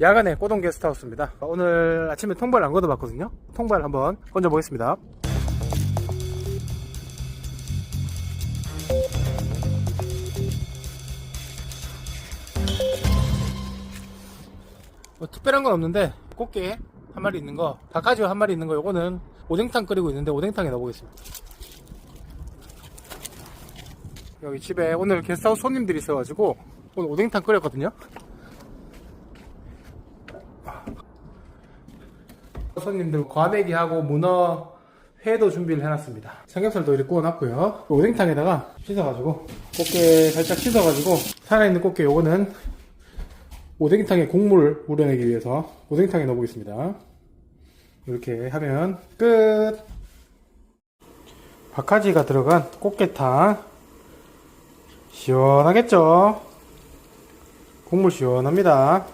야간에 꼬동 게스트하우스입니다. 오늘 아침에 통발 안 걷어봤거든요. 통발 한번 건져 보겠습니다. 뭐 특별한 건 없는데 꽃게 한 마리 있는 거, 바카지오 한 마리 있는 거 요거는 오뎅탕 끓이고 있는데 오뎅탕에 넣어보겠습니다. 여기 집에 오늘 게스트하우스 손님들이 있어가지고 오늘 오뎅탕 끓였거든요. 손님들 과메기하고 문어 회도 준비를 해놨습니다. 삼겹살도 이렇게 구워놨고요. 오뎅탕에다가 씻어가지고 꽃게 살짝 씻어가지고 살아있는 꽃게 요거는 오뎅탕에 국물 우려내기 위해서 오뎅탕에 넣어보겠습니다. 이렇게 하면 끝! 박하지가 들어간 꽃게탕 시원하겠죠? 국물 시원합니다.